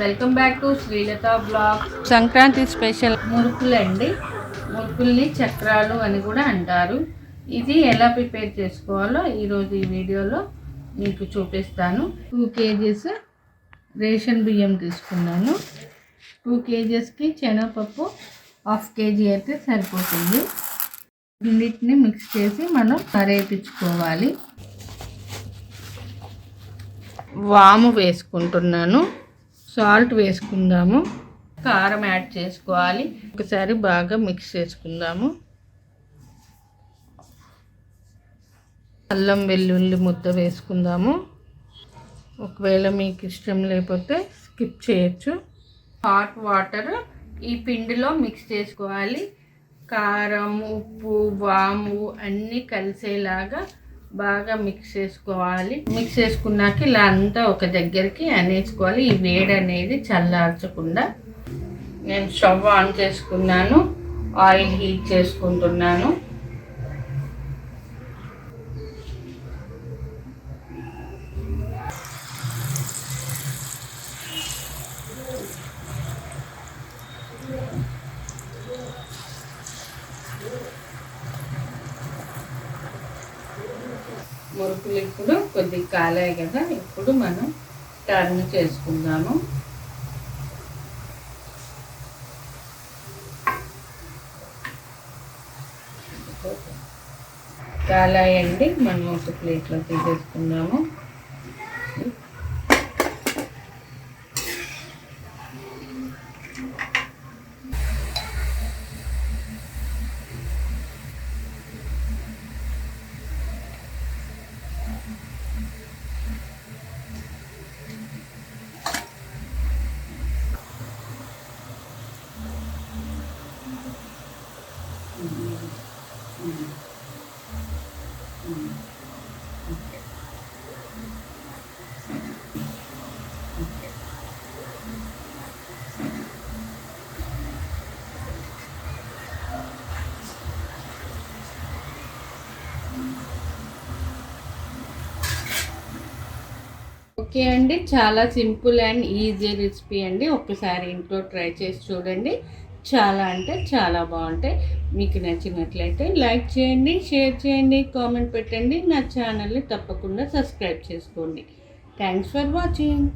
Welcome back to Srilatha blog. Sankranti special. మురుకులు అండి మురుకుల్ని చక్రాలు అని కూడా అంటారు. ఇది ఎలా ప్రిపేర్ చేసుకోవాలో ఈరోజు ఈ వీడియోలో మీకు చూపిస్తాను. టూ కేజీస్ రేషన్ బియ్యం తీసుకున్నాను. టూ కేజెస్కి శనగపప్పు హాఫ్ కేజీ అయితే సరిపోతుంది. రెండింటిని మిక్స్ చేసి మనం కరేపించుకోవాలి. వాము వేసుకుంటున్నాను. సాల్ట్ వేసుకుందాము. కారం యాడ్ చేసుకోవాలి. ఒకసారి బాగా మిక్స్ చేసుకుందాము. అల్లం వెల్లుల్లి ముద్ద వేసుకుందాము. ఒకవేళ మీకు ఇష్టం లేకపోతే స్కిప్ చేయొచ్చు. హాట్ వాటర్ ఈ పిండిలో మిక్స్ చేసుకోవాలి. కారం ఉప్పు వాము అన్నీ కలిసేలాగా బాగా మిక్స్ చేసుకోవాలి. మిక్స్ చేసుకున్నాక ఇలా అంతా ఒక దగ్గరికి అనేసుకోవాలి. ఈ వేడి అనేది చల్లార్చకుండా నేను స్టవ్ ఆన్ చేసుకున్నాను. ఆయిల్ హీట్ చేసుకుంటున్నాను. మురుకులు ఇప్పుడు కొద్దిగా కాలాయి కదా ఇప్పుడు మనం టర్న్ చేసుకుందాము. కాలాయండి మనం ఒక ప్లేట్లో తీసేసుకుందాము. ఓకే అండి చాలా సింపుల్ అండ్ ఈజీ రెసిపీ అండి. ఒక్కసారి ఇంట్లో ట్రై చేసి చూడండి. చాలా అంటే చాలా బాగుంటాయి. మీకు నచ్చినట్లయితే లైక్ చేయండి షేర్ చేయండి కామెంట్ పెట్టండి. నా ఛానల్ని తప్పకుండా సబ్స్క్రైబ్ చేసుకోండి. Thanks for watching.